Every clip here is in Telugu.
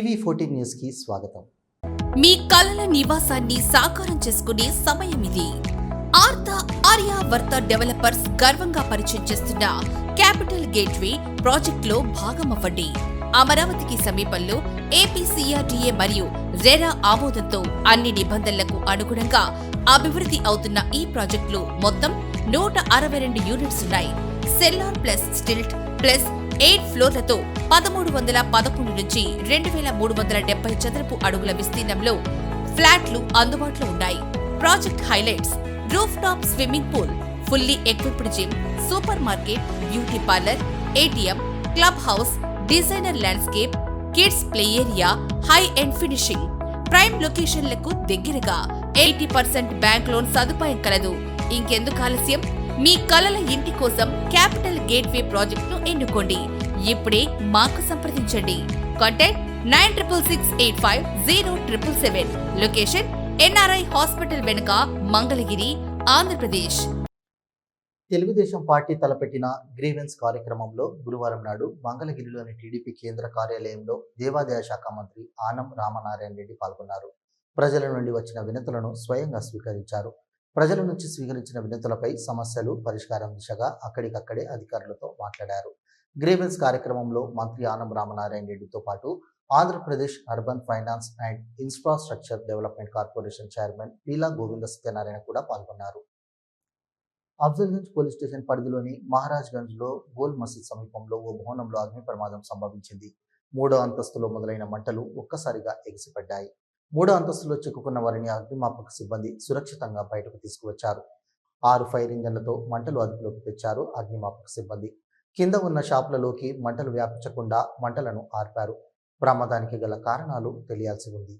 టీవీ ఫోర్టీన్ న్యూస్కి స్వాగతం. మీ కలల నివాసాన్ని సాకారం చేసుకునే సమయం ఇది. ఆర్త ఆర్యావర్త డెవలపర్స్ గర్వంగా పరిచయం చేస్తున్న క్యాపిటల్ గేట్వే ప్రాజెక్టులో భాగమవ్వండి. అమరావతికి సమీపంలో ఏపీసీఆర్డీఏ మరియు రెరా ఆమోదంతో అన్ని నిబంధనలకు అనుగుణంగా అభివృద్ధి అవుతున్న ఈ ప్రాజెక్టులో మొత్తం నూట అరవై రెండు యూనిట్స్ ఉన్నాయి. Cellar plus stilt plus eight ఫ్లోర్లతో పదమూడు వందల పదకొండు నుంచి రెండు వేల మూడు వందల డెబ్బై చదరపు అడుగుల విస్తీర్ణంలో ఫ్లాట్లు అందుబాటులో ఉన్నాయి. Project highlights roof top swimming pool fully equipped gym super market beauty parlour ATM club house designer landscape kids play area high end finishing. Prime లొకేషన్లకు దగ్గరగా ఎయిటీ పర్సెంట్ బ్యాంక్ లోన్ సదుపాయం కలదు. ఇంకెందుకు ఆలస్యం? మీ కలల ఇంటి కోసం క్యాపిటల్ గేట్వే ప్రాజెక్ట్ను ఎన్నుకోండి. ఇప్పుడే మాకు సంప్రదించండి. Contact nine triple six eight five zero triple seven. Location NRI hospital వెనుక మంగళగిరి ఆంధ్రప్రదేశ్. తెలుగుదేశం పార్టీ తలపెట్టిన గ్రీవెన్స్ కార్యక్రమంలో గురువారం నాడు మంగళగిరిలోని టీడీపీ కేంద్ర కార్యాలయంలో దేవాదాయ శాఖ మంత్రి ఆనం రామనారాయణ రెడ్డి పాల్గొన్నారు. ప్రజల నుండి వచ్చిన వినతులను స్వయంగా స్వీకరించారు. ప్రజల నుంచి స్వీకరించిన వినతులపై సమస్యలు పరిష్కారం దిశగా అక్కడికక్కడే అధికారులతో మాట్లాడారు. గ్రీవెన్స్ కార్యక్రమంలో మంత్రి ఆనం రామనారాయణ రెడ్డితో పాటు Andhra Pradesh urban finance and infrastructure development corporation chairman Peela Govinda Satyanarayana కూడా పాల్గొన్నారు. అఫ్జల్గంజ్ పోలీస్ స్టేషన్ పరిధిలోని మహారాజ్గంజ్లో గోల్ మసీద్ సమీపంలో ఓ భవనంలో అగ్ని ప్రమాదం సంభవించింది. మూడో అంతస్తులో మొదలైన మంటలు ఒక్కసారిగా ఎగిసిపడ్డాయి. మూడో అంతస్తులో చిక్కుకున్న వారిని అగ్నిమాపక సిబ్బంది సురక్షితంగా బయటకు తీసుకువచ్చారు. ఆరు ఫైర్ ఇంజన్లతో మంటలు అదుపులోకి తెచ్చారు అగ్నిమాపక సిబ్బంది. కింద ఉన్న షాపులలోకి మంటలు వ్యాపించకుండా మంటలను ఆర్పారు. ప్రమాదానికి గల కారణాలు తెలియాల్సి ఉంది.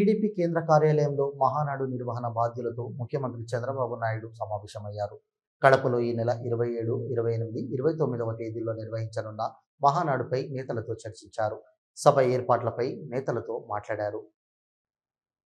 టీడీపీ కేంద్ర కార్యాలయంలో మహానాడు నిర్వహణ బాధ్యులతో ముఖ్యమంత్రి చంద్రబాబు నాయుడు సమావేశమయ్యారు. కడపలో ఈ నెల ఇరవై ఏడు ఇరవై ఎనిమిది ఇరవై తొమ్మిదవ తేదీల్లో నిర్వహించనున్న మహానాడుపై నేతలతో చర్చించారు. సభ ఏర్పాట్లపై నేతలతో మాట్లాడారు.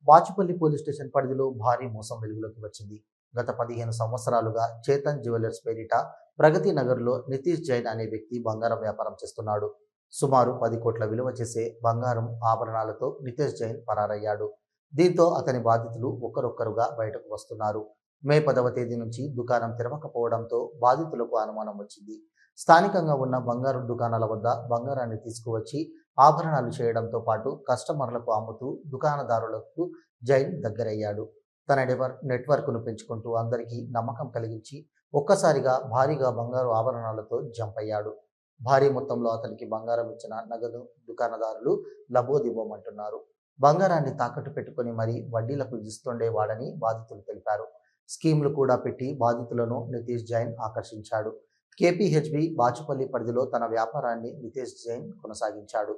బాచుపల్లి పోలీస్ స్టేషన్ పరిధిలో భారీ మోసం వెలుగులోకి వచ్చింది. గత పదిహేను సంవత్సరాలుగా చేతన్ జ్యువెలర్స్ పేరిట ప్రగతి నగర్లో నితీష్ జైన్ అనే వ్యక్తి బంగారం వ్యాపారం చేస్తున్నాడు. సుమారు పది కోట్ల విలువ చేసే బంగారం ఆభరణాలతో నితేష్ జైన్ పరారయ్యాడు. దీంతో అతని బాధితులు ఒక్కరొక్కరుగా బయటకు వస్తున్నారు. మే పదవ తేదీ నుంచి దుకాణం తెరవకపోవడంతో బాధితులకు అనుమానం వచ్చింది. స్థానికంగా ఉన్న బంగారు దుకాణాల వద్ద బంగారాన్ని తీసుకువచ్చి ఆభరణాలు చేయడంతో పాటు కస్టమర్లకు అమ్ముతూ దుకాణదారులకు జైన్ దగ్గరయ్యాడు. తన నెట్వర్ నెట్వర్క్ను పెంచుకుంటూ అందరికీ నమ్మకం కలిగించి ఒక్కసారిగా భారీగా బంగారు ఆభరణాలతో జంప్ అయ్యాడు భారీ మొత్తంలో అతనికి బంగారం ఇచ్చిన నగదు దుకాణదారులు లబోదిబోమంటున్నారు. బంగారాన్ని తాకట్టు పెట్టుకొని మరీ వడ్డీలకు ఇస్తుండేవాడని బాధితులు తెలిపారు. స్కీమ్లు కూడా పెట్టి బాధితులను నితీష్ జైన్ ఆకర్షించాడు. కేపీహెచ్బి బాచుపల్లి పరిధిలో తన వ్యాపారాన్ని నితేష్ జైన్ కొనసాగించాడు.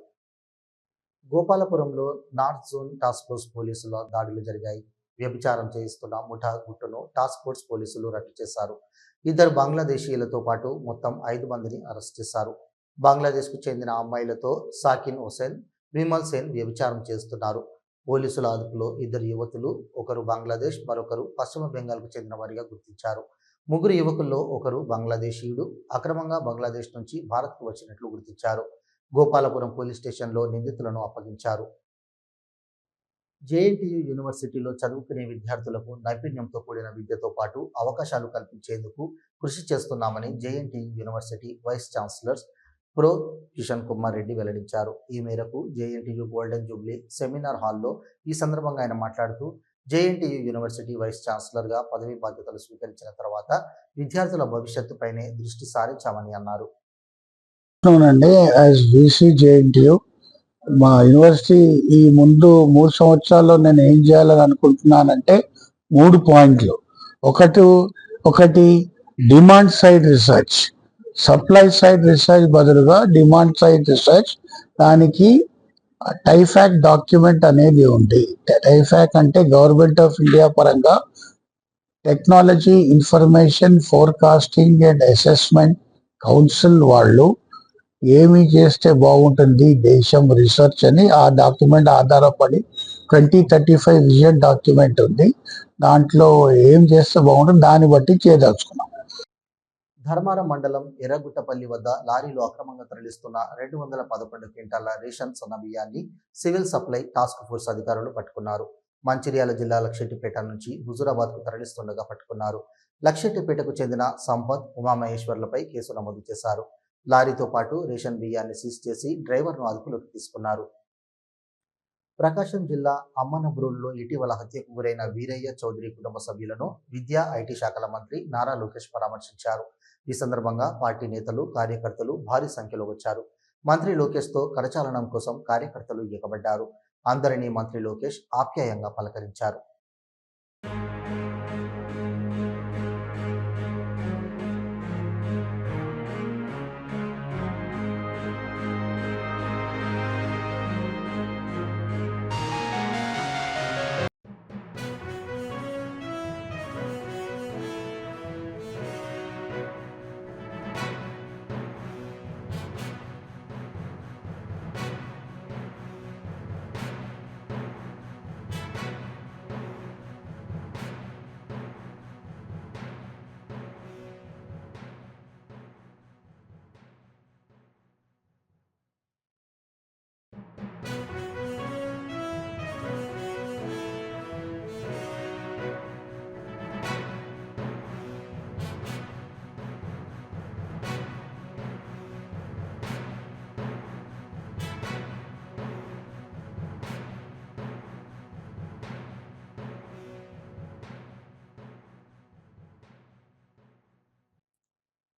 గోపాలపురంలో నార్త్ జోన్ టాస్క్ ఫోర్స్ పోలీసుల దాడులు జరిగాయి. వ్యభిచారం చేయిస్తున్న ముఠా గుట్టును టాస్క్ ఫోర్స్ పోలీసులు రట్టు చేశారు. ఇద్దరు బంగ్లాదేశీయులతో పాటు మొత్తం ఐదు మందిని అరెస్ట్ చేశారు. బంగ్లాదేశ్కు చెందిన అమ్మాయిలతో సాకిన్ హుసేన్ విమల్ సేన్ వ్యభిచారం చేస్తున్నారు. పోలీసుల అదుపులో ఇద్దరు యువతులు ఒకరు బంగ్లాదేశ్ మరొకరు పశ్చిమ బెంగాల్కు చెందిన వారిగా గుర్తించారు. ముగ్గురు యువకుల్లో ఒకరు బంగ్లాదేశీయుడు అక్రమంగా బంగ్లాదేశ్ నుంచి భారత్కు వచ్చినట్లు గుర్తించారు. గోపాలపురం పోలీస్ స్టేషన్లో నిందితులను అప్పగించారు. జేఎన్టీయు యూనివర్సిటీలో చదువుకునే విద్యార్థులకు నైపుణ్యంతో కూడిన విద్యతో పాటు అవకాశాలు కల్పించేందుకు కృషి చేస్తున్నామని JNTU university vice chancellor pro Kishan Kumar Reddy వెల్లడించారు. ఈ మేరకు జేఎన్టీయు గోల్డెన్ జూబ్లీ సెమినార్ హాల్లో ఈ సందర్భంగా ఆయన మాట్లాడుతూ జేఎన్టీయు యూనివర్సిటీ వైస్ ఛాన్సలర్గా పదవి బాధ్యతలు స్వీకరించిన తర్వాత విద్యార్థుల భవిష్యత్తుపైనే దృష్టి సారించామని అన్నారు. మా యూనివర్సిటీ ఈ ముందు మూడు సంవత్సరాల్లో నేను ఏం చేయాలని అనుకుంటున్నానంటే మూడు పాయింట్లు. ఒకటి ఒకటి demand side research. Supply side research బదులుగా డిమాండ్ సైడ్ రీసెర్చ్. దానికి టైఫాక్ డాక్యుమెంట్ అనేది ఉంది. టైఫాక్ అంటే గవర్నమెంట్ ఆఫ్ ఇండియా పరంగా technology information forecasting and assessment council వాళ్ళు ఏమి చేస్తే బాగుంటుంది దేశం రీసెర్చ్ అని ఆ డాక్యుమెంట్ ఆధారపడి twenty thirty five vision document ఉంది. దాంట్లో ఏం చేస్తే బాగుంటుంది దాన్ని బట్టి చేయదలుచుకున్నాం. ధర్మారం మండలం ఎర్రగుట్టపల్లి వద్ద లారీలు అక్రమంగా తరలిస్తున్న రెండు వందల పదకొండు క్వింటాల రేషన్ సన్న బియ్యాన్ని సివిల్ సప్లై టాస్క్ ఫోర్స్ అధికారులు పట్టుకున్నారు. మంచిర్యాల జిల్లా లక్షెట్టిపేట నుంచి హుజురాబాద్కు తరలిస్తుండగా పట్టుకున్నారు. లక్షెట్టిపేటకు చెందిన సంపత్ ఉమామహేశ్వర్లపై కేసు నమోదు చేశారు. లారీతో పాటు రేషన్ బియ్యాన్ని సీజ్ చేసి డ్రైవర్ను అదుపులోకి తీసుకున్నారు. ప్రకాశం జిల్లా అమ్మనబ్రూల్లో ఇటీవల హత్యకు గురైన వీరయ్య చౌదరి కుటుంబ సభ్యులను విద్యా ఐటీ శాఖల మంత్రి నారా లోకేష్ పరామర్శించారు. ఈ సందర్భంగా పార్టీ నేతలు కార్యకర్తలు భారీ సంఖ్యలో వచ్చారు. మంత్రి లోకేష్తో కరచాలనం కోసం కార్యకర్తలు ఎగబడ్డారు అందరినీ మంత్రి లోకేష్ ఆప్యాయంగా పలకరించారు.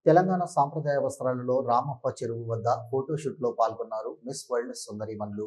తెలంగాణ సాంప్రదాయ వస్త్రాలలో రామప్ప చెరువు వద్ద ఫోటోషూట్లో పాల్గొన్నారు మిస్ వరల్డ్ సుందరిమన్లు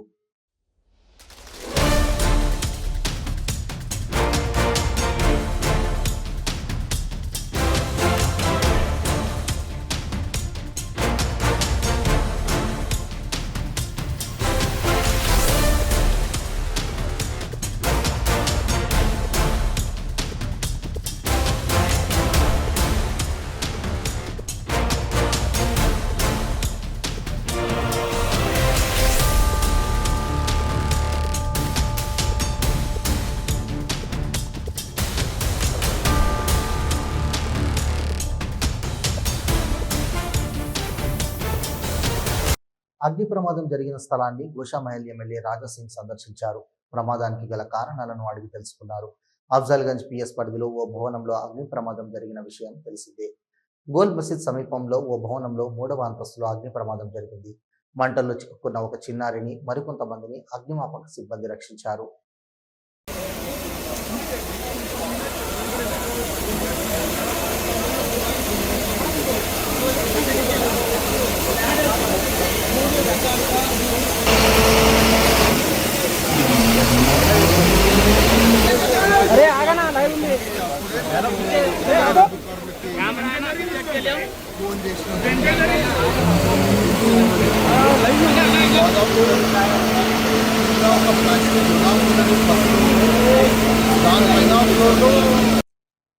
అగ్ని ప్రమాదం జరిగిన స్థలాన్ని గోషామహల్ ఎమ్మెల్యే రాజాసింగ్ సందర్శించారు. ప్రమాదానికి గల కారణాలను అడిగి తెలుసుకున్నారు. అఫ్జల్గంజ్ పిఎస్ పరిధిలో ఓ భవనంలో అగ్ని ప్రమాదం జరిగిన విషయం తెలిసిందే. గోల్ మసీద్ సమీపంలో ఓ భవనంలో మూడవ అంతస్తులో అగ్ని ప్రమాదం జరిగింది. మంటల్లో చిక్కుకున్న ఒక చిన్నారిని మరికొంతమందిని అగ్నిమాపక సిబ్బంది రక్షించారు.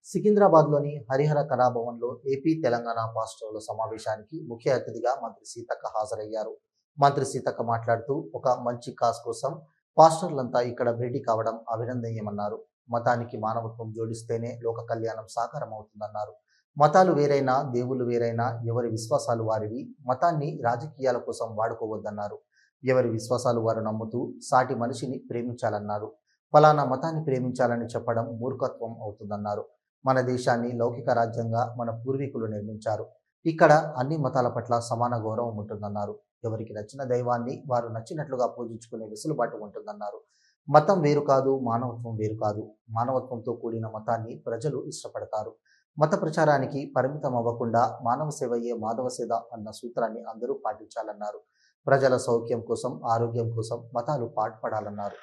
సికింద్రాబాద్లోని సికింద్రాబాద్లోని హరిహర కళాభవన్లో ఏపీ తెలంగాణ పాస్టర్ల సమావేశానికి ముఖ్య అతిథిగా మంత్రి సీతక్క హాజరయ్యారు. మంత్రి సీతక్క మాట్లాడుతూ ఒక మంచి కాస్ కోసం పాస్టర్లంతా ఇక్కడ భేటీ కావడం అభినందనీయమన్నారు. మతానికి మానవత్వం జోడిస్తేనే లోక కళ్యాణం సాకారం అవుతుందన్నారు మతాలు వేరైనా దేవుళ్ళు వేరైనా ఎవరి విశ్వాసాలు వారివి మతాన్ని రాజకీయాల కోసం వాడుకోవద్దన్నారు. ఎవరి విశ్వాసాలు వారు నమ్ముతూ సాటి మనిషిని ప్రేమించాలన్నారు. ఫలానా మతాన్ని ప్రేమించాలని చెప్పడం మూర్ఖత్వం అవుతుందన్నారు. మన దేశాన్ని లౌకిక రాజ్యంగా మన పూర్వీకులు నిర్మించారు. ఇక్కడ అన్ని మతాల పట్ల సమాన గౌరవం ఉంటుందన్నారు. ఎవరికి నచ్చిన దైవాన్ని వారు నచ్చినట్లుగా పూజించుకునే వెసులుబాటు ఉంటుందన్నారు. మతం వేరు కాదు మానవత్వం వేరు కాదు. మానవత్వంతో కూడిన మతాన్ని ప్రజలు ఇష్టపడతారు. మత ప్రచారానికి పరిమితం అవ్వకుండా మానవ సేవయే మాధవ సేవ అన్న సూత్రాన్ని అందరూ పాటించాలన్నారు. ప్రజల సౌఖ్యం కోసం ఆరోగ్యం కోసం మతాలు పాటుపడాలన్నారు.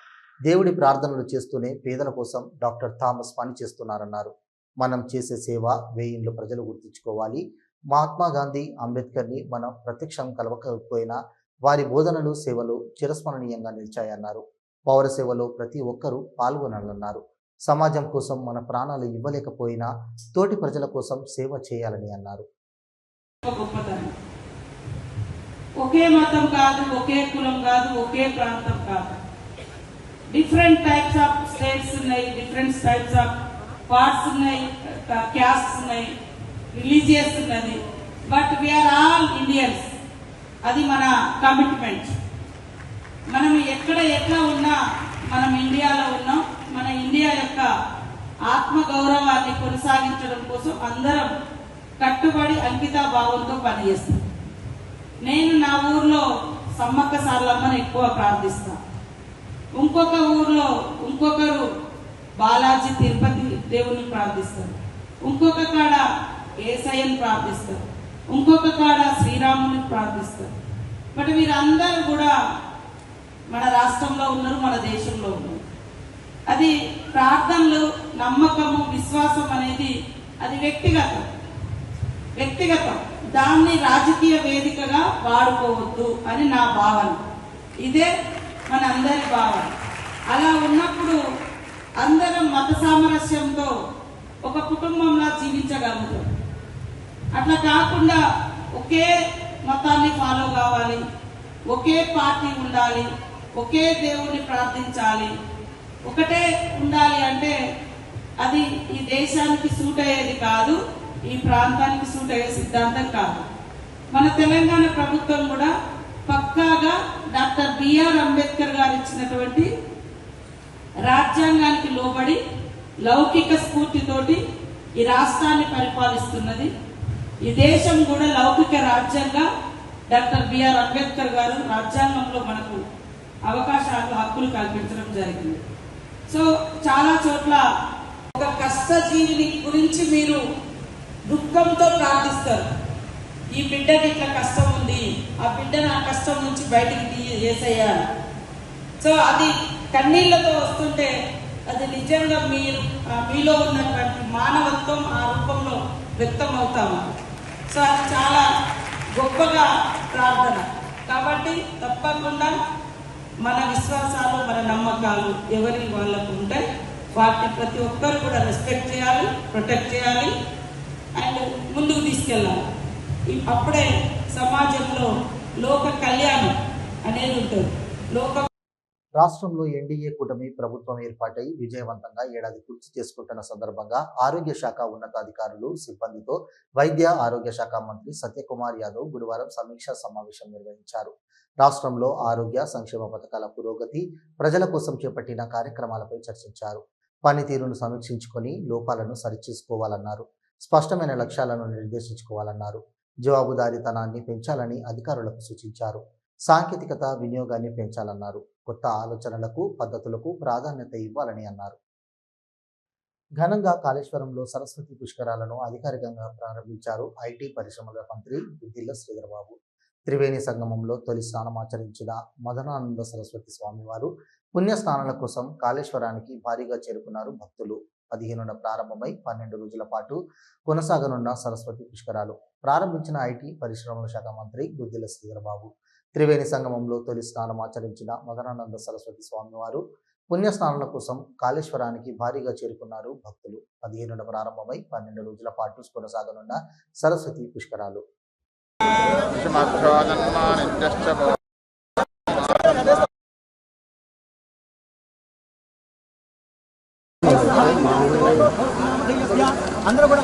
దేవుడి ప్రార్థనలు చేస్తూనే పేదల కోసం డాక్టర్ థామస్ పని చేస్తున్నారన్నారు మనం చేసే సేవ వేయిన్లు ప్రజలు గుర్తించుకోవాలి. మహాత్మా గాంధీ అంబేద్కర్ని మనం ప్రత్యక్షం కలవకపోయినా వారి బోధనలు సేవలు చిరస్మరణీయంగా నిలిచాయన్నారు. పౌర సేవలో ప్రతి ఒక్కరూ పాల్గొనాలన్నారు. సమాజం కోసం మన ప్రాణాలు ఇవ్వలేకపోయినా తోటి ప్రజల కోసం సేవ చేయాలని అన్నారు. ఒకే మతం కాదు ఒకే కులం కాదు ఒకే ప్రాంతం కాదు. డిఫరెంట్ టైప్స్ ఆఫ్ స్టేట్స్ ఉన్నాయి డిఫరెంట్ టైప్స్ ఆఫ్ పార్ట్స్ ఉన్నాయి క్యాస్ట్స్ ఉన్నాయి. రిలీజ్ చేస్తున్నది but we are all Indians అది మన కమిట్మెంట్ మనం ఎక్కడ ఎట్లా ఉన్నా మనం ఇండియాలో ఉన్నాం. మన ఇండియా యొక్క ఆత్మ గౌరవాన్ని కొనసాగించడం కోసం అందరం కట్టుబడి అంకితా భావంతో పనిచేస్తాం. నేను నా ఊర్లో సమ్మక్క సార్లమ్మని ఎక్కువ ప్రార్థిస్తా. ఇంకొక ఊర్లో ఇంకొకరు బాలాజీ తిరుపతి దేవుని ప్రార్థిస్తారు. ఇంకొక కాడ ఏసయ్యను ప్రార్థిస్తారు. ఇంకొక కాడ శ్రీరాముని ప్రార్థిస్తారు. బట్ వీరందరూ కూడా మన రాష్ట్రంలో ఉన్నారు మన దేశంలో ఉన్నారు. అది ప్రార్థనలు నమ్మకము విశ్వాసం అనేది అది వ్యక్తిగతం. వ్యక్తిగతం. దాన్ని రాజకీయ వేదికగా వాడుకోవద్దు అని నా భావన. ఇదే మన అందరి భావన. అలా ఉన్నప్పుడు అందరం మత సామరస్యంతో ఒక కుటుంబంలా జీవించగలుగుతాం. అట్లా కాకుండా ఒకే మతాన్ని ఫాలో కావాలి ఒకే పార్టీ ఉండాలి ఒకే దేవుణ్ణి ప్రార్థించాలి. ఒకటే ఉండాలి అంటే అది ఈ దేశానికి సూట్ అయ్యేది కాదు ఈ ప్రాంతానికి సూట్ అయ్యే సిద్ధాంతం కాదు. మన తెలంగాణ ప్రభుత్వం కూడా పక్కాగా డాక్టర్ బిఆర్ అంబేద్కర్ గారు ఇచ్చినటువంటి రాజ్యాంగానికి లోబడి లౌకిక స్ఫూర్తితోటి ఈ రాష్ట్రాన్ని పరిపాలిస్తున్నది ఈ దేశం కూడా లౌకిక రాజ్యంగా డాక్టర్ బిఆర్ అంబేద్కర్ గారు రాజ్యాంగంలో మనకు అవకాశాలు హక్కులు కల్పించడం జరిగింది. సో చాలా చోట్ల ఒక కష్టజీవిని గురించి మీరు దుఃఖంతో ప్రార్థిస్తారు. ఈ బిడ్డకి ఇట్లా కష్టం ఉంది ఆ బిడ్డను ఆ కష్టం నుంచి బయటికి తీసేయాలి. సో అది కన్నీళ్ళతో వస్తుంటే అది నిజంగా మీరు ఆ మీలో ఉన్నటువంటి మానవత్వం ఆ రూపంలో వ్యక్తం అవుతాము సో అది చాలా గొప్పగా ప్రార్థన. కాబట్టి తప్పకుండా మన విశ్వాసాలు మన నమ్మకాలు ఎవరి వాళ్ళకు ఉంటాయి. వాటిని ప్రతి ఒక్కరు కూడా రెస్పెక్ట్ చేయాలి ప్రొటెక్ట్ చేయాలి. అండ్ ముందుకు తీసుకెళ్ళాలి. అప్పుడే సమాజంలో లోక కళ్యాణం అనేది ఉంటుంది. లోక రాష్ట్రంలో ఎన్డీఏ కూటమి ప్రభుత్వం ఏర్పాటై విజయవంతంగా ఏడాది పూర్తి చేసుకుంటున్న సందర్భంగా ఆరోగ్య శాఖ ఉన్నతాధికారులు సిబ్బందితో వైద్య ఆరోగ్య శాఖ మంత్రి సత్యకుమార్ యాదవ్ గురువారం సమీక్షా సమావేశం నిర్వహించారు. రాష్ట్రంలో ఆరోగ్య సంక్షేమ పథకాల పురోగతి ప్రజల కోసం చేపట్టిన కార్యక్రమాలపై చర్చించారు. పనితీరును సమీక్షించుకొని లోపాలను సరిచేసుకోవాలన్నారు. స్పష్టమైన లక్ష్యాలను నిర్దేశించుకోవాలన్నారు. జవాబుదారీతనాన్ని పెంచాలని అధికారులకు సూచించారు. సాంకేతికత వినియోగాన్ని పెంచాలన్నారు. కొత్త ఆలోచనలకు పద్ధతులకు ప్రాధాన్యత ఇవ్వాలని అన్నారు. ఘనంగా కాళేశ్వరంలో సరస్వతి పుష్కరాలను అధికారికంగా ప్రారంభించారు ఐటీ పరిశ్రమల మంత్రి బుద్దిల్ల శ్రీధరబాబు. త్రివేణి సంగమంలో తొలి స్నానం ఆచరించిన మదనానంద సరస్వతి స్వామివారు పుణ్యస్నానాల కోసం కాళేశ్వరానికి భారీగా చేరుకున్నారు భక్తులు. పదిహేనున ప్రారంభమై పన్నెండు రోజుల పాటు కొనసాగనున్న సరస్వతి పుష్కరాలు. ప్రారంభించిన ఐటీ పరిశ్రమల శాఖ మంత్రి గుద్దిల శ్రీధరబాబు. త్రివేణి సంగమంలో తొలి స్నానం ఆచరించిన మదనానంద సరస్వతి స్వామివారు పుణ్య స్నానాల కోసం కాళేశ్వరానికి భారీగా చేరుకున్నారు భక్తులు. పదిహేనున ప్రారంభమై పన్నెండు రోజుల పాటు కొనసాగనున్న సరస్వతి పుష్కరాలు. అందరూ కూడా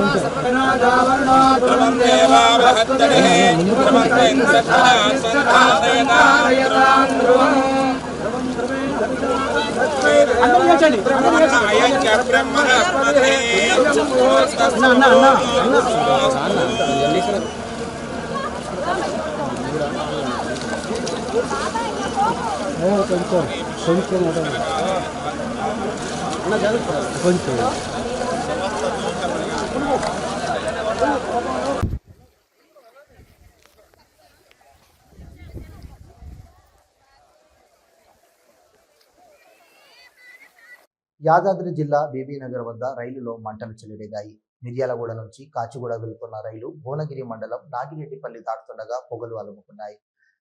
కొంచెం మీరు వెనుక అందరూ చేయండి అన్న అన్న అన్న కొంచెం కొంచెం కొంచెం యాదాద్రి జిల్లా బీబీనగర్ వద్ద రైలులో మంటలు చెలరేగాయి. మిర్యాలగూడ నుంచి కాచిగూడ వెళ్తున్న రైలు భువనగిరి మండలం నాగిరెడ్డిపల్లి దాటుతుండగా పొగలు అలుముకున్నాయి.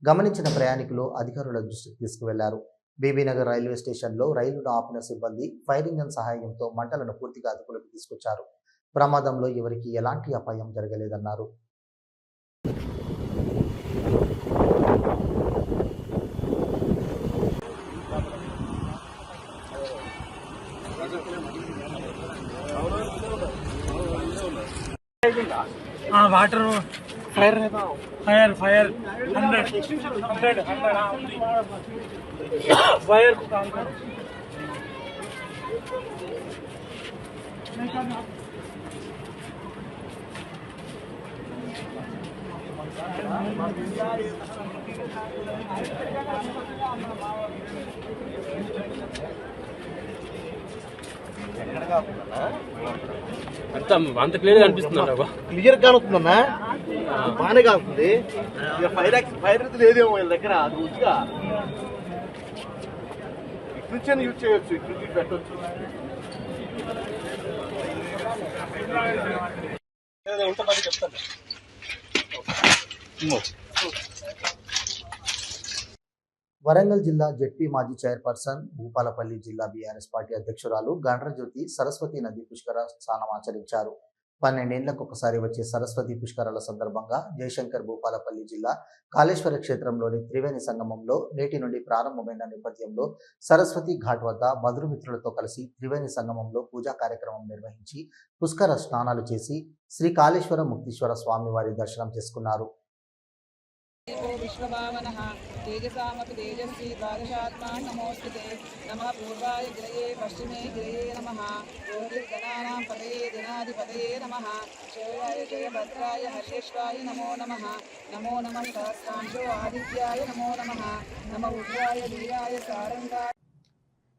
గమనించిన ప్రయాణికులు అధికారుల దృష్టికి తీసుకువెళ్ళారు. బీబీనగర్ రైల్వే స్టేషన్లో రైలును ఆపిన సిబ్బంది ఫైర్ ఇంజన్ సహాయంతో మంటలను పూర్తిగా అదుపులోకి తీసుకొచ్చారు. ప్రమాదంలో ఎవరికి ఎలాంటి అపాయం జరగలేదన్నారు. Water fire fire fire hundred hundred hundred fire అంత అంత క్లియర్గా అనిపిస్తుంది క్లియర్ కానుతుందన్నా బాగానే కానుతుంది ఇక ఫైర్ ఫైర్ లేదేమో వీళ్ళ దగ్గర అది ఉచిగా ఇటు నుంచే యూజ్ చేయొచ్చు ఇటు నుంచి ఇటు పెట్టొచ్చు వరంగల్ జిల్లా జెడ్పీ మాజీ చైర్పర్సన్ భూపాలపల్లి జిల్లా బీఆర్ఎస్ పార్టీ అధ్యక్షురాలు గండ్రజ్యోతి సరస్వతి నది పుష్కర స్నానం ఆచరించారు. పన్నెండేళ్ళకు ఒకసారి వచ్చే సరస్వతి పుష్కరాల సందర్భంగా జయశంకర్ భూపాలపల్లి జిల్లా కాళేశ్వర క్షేత్రంలోని త్రివేణి సంగమంలో నేటి నుండి ప్రారంభమైన నేపథ్యంలో సరస్వతి ఘాట్ వద్ద మధురమిత్రులతో కలిసి త్రివేణి సంగమంలో పూజా కార్యక్రమం నిర్వహించి పుష్కర స్నానాలు చేసి శ్రీ కాళేశ్వర ముక్తీశ్వర స్వామి వారి దర్శనం చేసుకున్నారు. విశ్వభావన. తేజసామపి తేజస్వి ద్వాదశాత్మా నమోస్తుతే నమ పూర్వాయ గిరయే పశ్చిమే గిరయే నమ. రోహిర్గణానాం పదయే దినాధిపతయే నమ. శివాయ జయభద్రాయ హర్షేశ్వాయ నమో నమ. నమో నమ సహస్రాంశో ఆదిత్యాయ నమో నమ. నమ ఉగ్రాయ వీరాయ సారంగా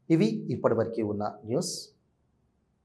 ఇవి ఇప్పటివరకు ఉన్న న్యూస్.